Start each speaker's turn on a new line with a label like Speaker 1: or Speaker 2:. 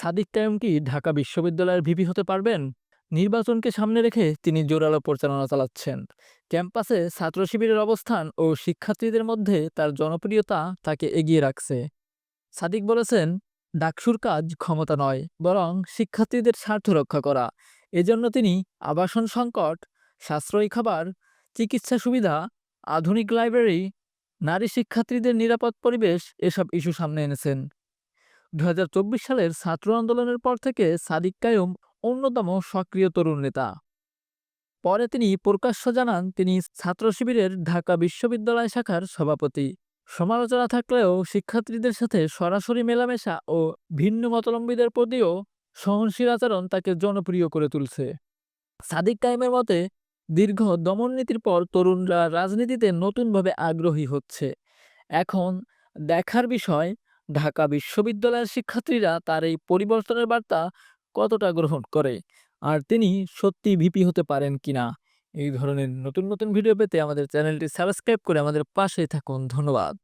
Speaker 1: সাদিক কায়ুম কি ঢাকা বিশ্ববিদ্যালয়ের ভিপি হতে পারবেন? নির্বাচনকে সামনে রেখে তিনি জোরালো প্রচারণা চালাচ্ছেন। ক্যাম্পাসে ছাত্র শিবিরের অবস্থান ও শিক্ষার্থীদের মধ্যে তার জনপ্রিয়তা তাকে এগিয়ে রাখছে। সাদিক বলেছেন, ডাকসুর কাজ ক্ষমতা নয়, বরং শিক্ষার্থীদের স্বার্থ রক্ষা করা। এজন্য তিনি আবাসন সংকট, সাশ্রয়ী খাবার, চিকিৎসা সুবিধা, আধুনিক লাইব্রেরি, নারী শিক্ষার্থীদের নিরাপদ পরিবেশ এসব ইস্যু সামনে এনেছেন। দু হাজার চব্বিশ সালের ছাত্র আন্দোলনের পর থেকে সাদিক কায়ুম অন্যতম সক্রিয় তরুণ নেতা। পরে তিনি প্রকাশ্য জানান তিনি ছাত্র শিবিরের ঢাকা বিশ্ববিদ্যালয় শাখার সভাপতি। সমালোচনা থাকলেও শিক্ষার্থীদের সাথে সরাসরি মেলামেশা ও ভিন্ন মতলম্বীদের প্রতিও সহনশীল আচরণ তাকে জনপ্রিয় করে তুলছে। সাদিক কায়েমের মতে, দীর্ঘ দমননীতির পর তরুণরা রাজনীতিতে নতুনভাবে আগ্রহী হচ্ছে। এখন দেখার বিষয় ঢাকা বিশ্ববিদ্যালয়ের শিক্ষার্থীরা তার এই পরিবর্তনের বার্তা কতটা গ্রহণ করে? আর তিনি সত্যি ভিপি হতে পারেন কিনা? এই ধরনের নতুন নতুন ভিডিও পেতে আমাদের চ্যানেলটি সাবস্ক্রাইব করে আমাদের পাশেই থাকুন। ধন্যবাদ।